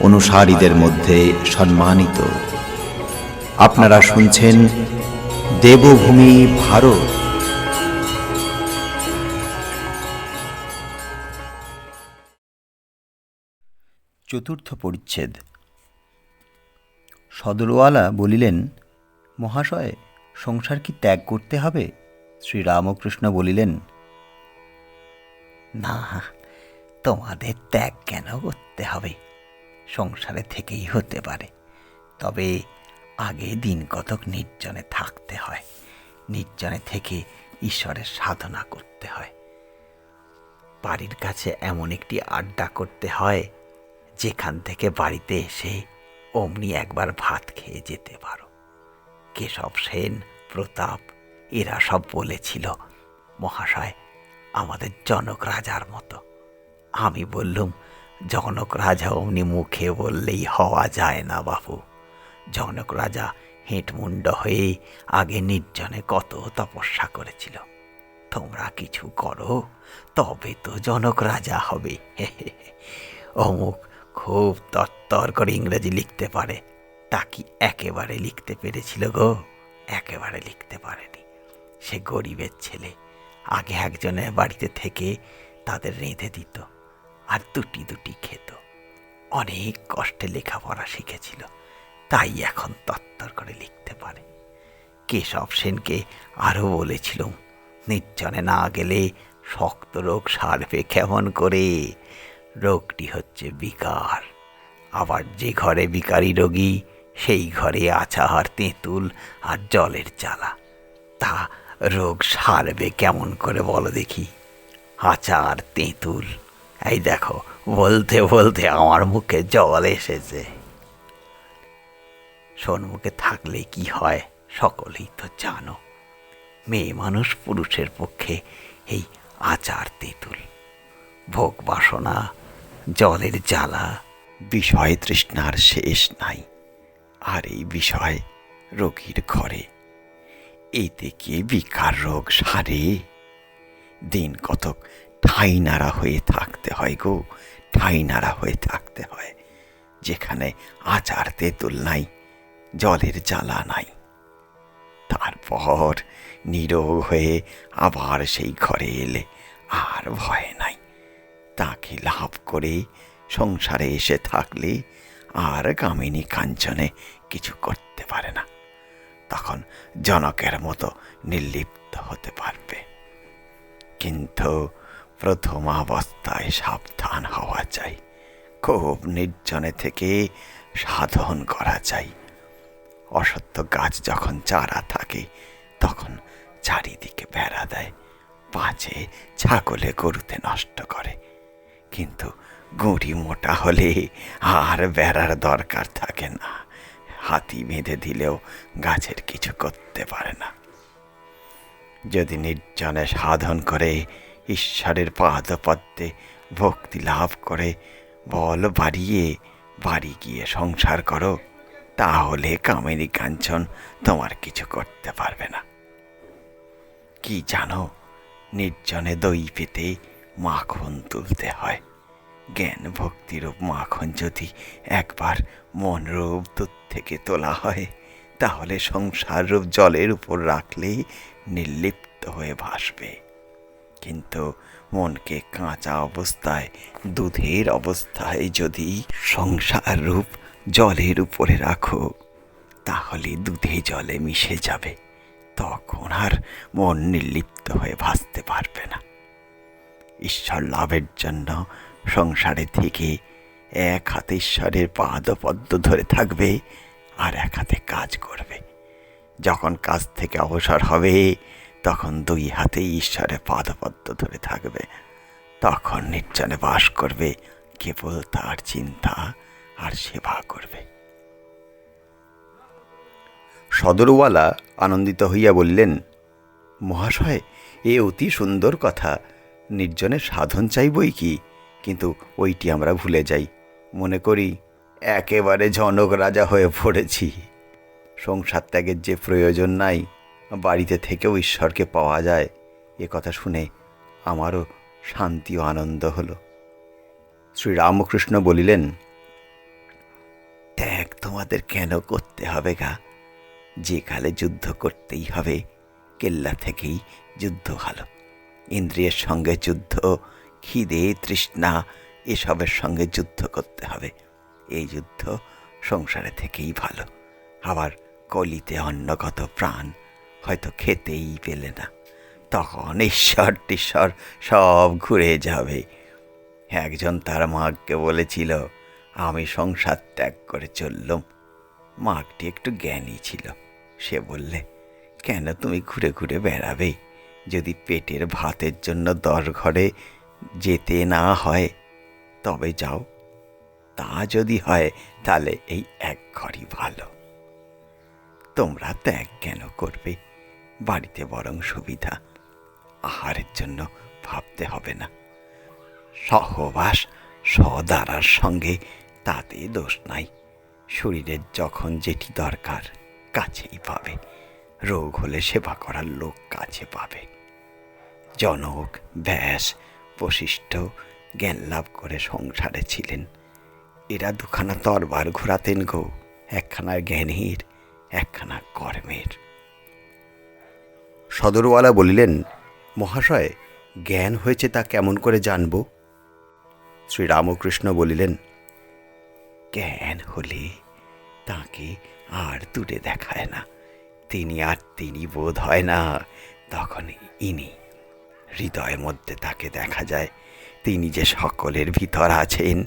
অনুসারীদের মধ্যে সম্মানিত। আপনারা শুনছেন দেবভূমি ভারত। চতুর্থ পরিচ্ছেদ। সদরওয়ালা বলিলেন, মহাশয়, সংসার কি ত্যাগ করতে হবে? শ্রীরামকৃষ্ণ বলিলেন, না, তোমাদের ত্যাগ কেন করতে হবে? সংসারে থেকেই হতে পারে। তবে আগে দিন কতক নির্জনে থাকতে হয়। নির্জনে থেকে ঈশ্বরের সাধনা করতে হয়। বাড়ির কাছে এমন একটি আড্ডা করতে হয়, যেখান থেকে বাড়িতে এসে অমনি একবার ভাত খেয়ে যেতে পারো। কেশব সেন, প্রতাপ, এরা সব বলেছিল, মহাশয়, আমাদের জনক রাজার মতো। আমি বললুম জনক রাজা অমনি মুখে বললেই হওয়া যায় না, বাপু। জনক রাজা হেঁটমুণ্ড হয়ে আগে নির্জনে কত তপস্যা করেছিল। তোমরা কিছু করো, তবে তো জনক রাজা হবে। অমুক খুব তত্তর করে ইংরেজি লিখতে পারে। তা কি একেবারে লিখতে পেরেছিল গো? একেবারে লিখতে পারেনি। সে গরিবের ছেলে আগে একজনের বাড়িতে থেকে তাদের রেঁধে দিত। আর দুটি দুটি খেত। অনেক কষ্টে লেখাপড়া শিখেছিল, তাই এখন তত্তর করে লিখতে পারে। কেশব সেনকে আরও বলেছিলাম নির্জনে না গেলে শক্ত রোগ সারবে কেমন করে? রোগটি হচ্ছে বিকার। আবার যে ঘরে বিকারী রোগী, সেই ঘরে আচার তেঁতুল আর জলের চালা তা রোগ সারবে কেমন করে বলো দেখি? আচার, তেঁতুল এই দেখো, বলতে বলতে আমার মুখে জল এসেছে। সন্মুখে থাকলে কি হয়, সকলেই তো জানো। মেয়ে মানুষ পুরুষের পক্ষে এই আচার তেঁতুল। ভোগ বাসনা, জলের জ্বালা, বিষয় তৃষ্ণার শেষ নাই। আর এই বিষয় রোগীর ঘরে। এতে কি বিকার রোগ সারে? দিন কতক ঠাই নাড়া হয়ে থাকতে হয় গো, ঠাই নাড়া হয়ে থাকতে হয়, যেখানে আচার তেঁতুল নাই, জলের জ্বালা নাই। তারপর নিরোগ হয়ে আবার সেই ঘরে এলে, আর ভয় নাই। তাকে লাভ করে সংসারে এসে থাকলে আর কামিনী কাঞ্চনে কিছু করতে পারে না। তখন জনকের মতো নির্লিপ্ত হতে পারবে। কিন্তু প্রথম অবস্থায় সাবধান হওয়া চাই। খুব নির্জনে থেকে সাধন করা চাই। অসত্য গাছ যখন চারা থাকে, তখন চারিদিকে বেড়া দেয়। পাঁচে ছাগলে গরুতে নষ্ট করে। কিন্তু গুঁড়ি মোটা হলে আর বেড়ার দরকার থাকে না। হাতি বেঁধে দিলেও গাছের কিছু করতে পারে না। যদি নির্জনে সাধন করে ঈশ্বরের পাদপদ্মে ভক্তি লাভ করে, বল বাড়িয়ে বাড়ি গিয়ে সংসার করো, তাহলে কামিনী কাঞ্চন তোমার কিছু করতে পারবে না। কি জানো, নির্জনে দই পেতে মাখন তুলতে হয়। জ্ঞান ভক্তিরূপ মাখন যদি একবার মনরূপ দুধ থেকে তোলা হয়, তাহলে সংসার রূপ জলের উপর রাখলেই নির্লিপ্ত হয়ে ভাসবে। কিন্তু মনকে কাঁচা অবস্থায়, দুধের অবস্থায় যদি সংসার রূপ জলের উপরে রাখো, তাহলে দুধে জলে মিশে যাবে। তখন আর মন নির্লিপ্ত হয়ে ভাসতে পারবে না। ঈশ্বর লাভের জন্য সংসারে থেকে এক হাতে ঈশ্বরের পাদপদ্ম ধরে থাকবে আর এক হাতে কাজ করবে। যখন কাজ থেকে অবসর হবে তখন দুই হাতে ঈশ্বরের পাদপদ্ম ধরে থাকবে। তখন নির্জনে বাস করবে, কেবল তার চিন্তা আর সেবা করবে। সদরওয়ালা আনন্দিত হইয়া বললেন, মহাশয়, এ অতি সুন্দর কথা। নির্জনের সাধন চাইবই কি? কিন্তু ওইটি আমরা ভুলে যাই। মনে করি একেবারে জনক রাজা হয়ে পড়েছি। সংসার ত্যাগের যে প্রয়োজন নাই বাড়িতে থেকেও ঈশ্বরকে পাওয়া যায়। এ কথা শুনে আমারও শান্তি ও আনন্দ হলো। শ্রীরামকৃষ্ণ বলিলেন ত্যাগ তোমাদের কেন করতে হবে গা? যে কালে যুদ্ধ করতেই হবে, কেল্লা থেকেই যুদ্ধ ভালো। ইন্দ্রিয়ের সঙ্গে যুদ্ধ, খিদে, তৃষ্ণা, এসবের সঙ্গে যুদ্ধ করতে হবে। এই যুদ্ধ সংসারে থেকেই ভালো। আবার কলিতে অন্নগত প্রাণ হয়তো খেতেই পেলে না। তখন ঈশ্বর টিশ্বর সব ঘুরে যাবে। একজন তার মাকে বলেছিল, আমি সংসার ত্যাগ করে চললুম। মাগটি একটু জ্ঞানী ছিল। সে বললে, কেন তুমি ঘুরে ঘুরে বেড়াবে? যদি পেটের ভাতের জন্য দর ঘরে যেতে না হয়, তবে যাও। তা যদি হয়, তাহলে এই এক ঘরই ভালো। তোমরা ত্যাগ কেন করবে? বাড়িতে বরং সুবিধা। আহারের জন্য ভাবতে হবে না। সহবাস সদারার সঙ্গে, তাতে দোষ নাই। শরীরের যখন যেটি দরকার, কাছেই পাবে। রোগ হলে সেবা করার লোক কাছে পাবে। জনক, ব্যাস, বশিষ্ঠ জ্ঞান লাভ করে সংসারে ছিলেন। এরা দুখানা তরবার ঘোরাতেন গো, একখানা জ্ঞানের, একখানা কর্মের। সদরওয়ালা বলিলেন, মহাশয়, জ্ঞান হয়েছে তা কেমন করে জানব? শ্রীরামকৃষ্ণ বলিলেন, জ্ঞান হলে তাকে আর দূরে দেখায় না। তিনি আর তিনি বোধ হয় না, তখন ইনি হৃদয়ের মধ্যে তাকে দেখা যায়। তিনি যে সকলের ভিতর আছেন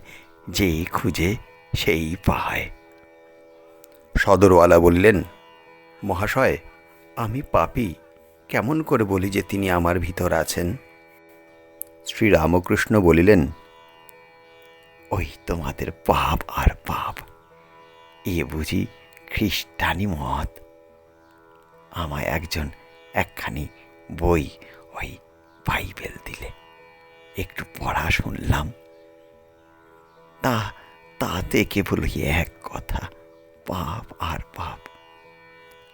যেই খুঁজে সেই পায়। সদরওয়ালা বললেন, মহাশয়, আমি পাপী কেমন করে বলি যে তিনি আমার ভিতর আছেন? শ্রীরামকৃষ্ণ বলিলেন, ওই তোমাদের পাপ আর পাপ, এ বুঝি খ্রিস্টানি মত। আমায় একজন একখানি বই ওই বাইবেল দিলে, একটু পড়া শুনলাম। তা, তাতে কেবল এক কথা, পাপ আর পাপ।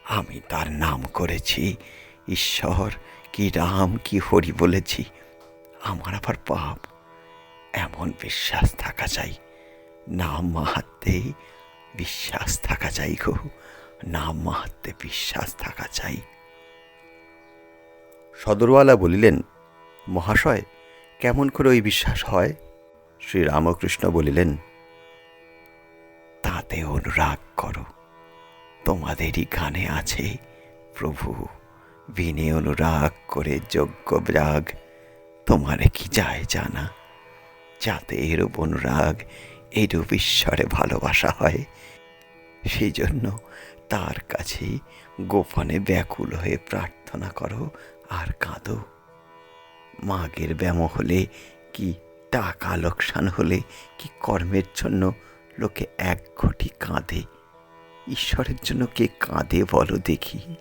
আমি তার নাম করেছি ঈশ্বর, কি রাম, কি হরি বলেছি। আমার আবার পাপ। এমন বিশ্বাস থাকা চাই। নাম মাহাত্মে বিশ্বাস থাকা চাই গো। নাম মাহাত্মে বিশ্বাস থাকা চাই। সদরওয়ালা বলিলেন, মহাশয়, কেমন করে ওই বিশ্বাস হয়? শ্রীরামকৃষ্ণ বলিলেন, তাতে অনুরাগ করো। তোমাদেরই গানে আছে প্রভু। বিনে অনুরাগ করে যোগ্য রাগ তোমারে কি যায় জানা? যাতে এরূপ অনুরাগ এরূপ ঈশ্বরে ভালোবাসা হয়। সেই জন্য তার কাছে গোপনে ব্যাকুল হয়ে প্রার্থনা করো, আর কাঁদো। মাগের ব্যায়াম হলে কি টাকা লোকসান হলে কি কর্মের জন্য লোকে এক ঘটি কাঁদে? ঈশ্বরের জন্য কে কাঁদে বলো দেখি।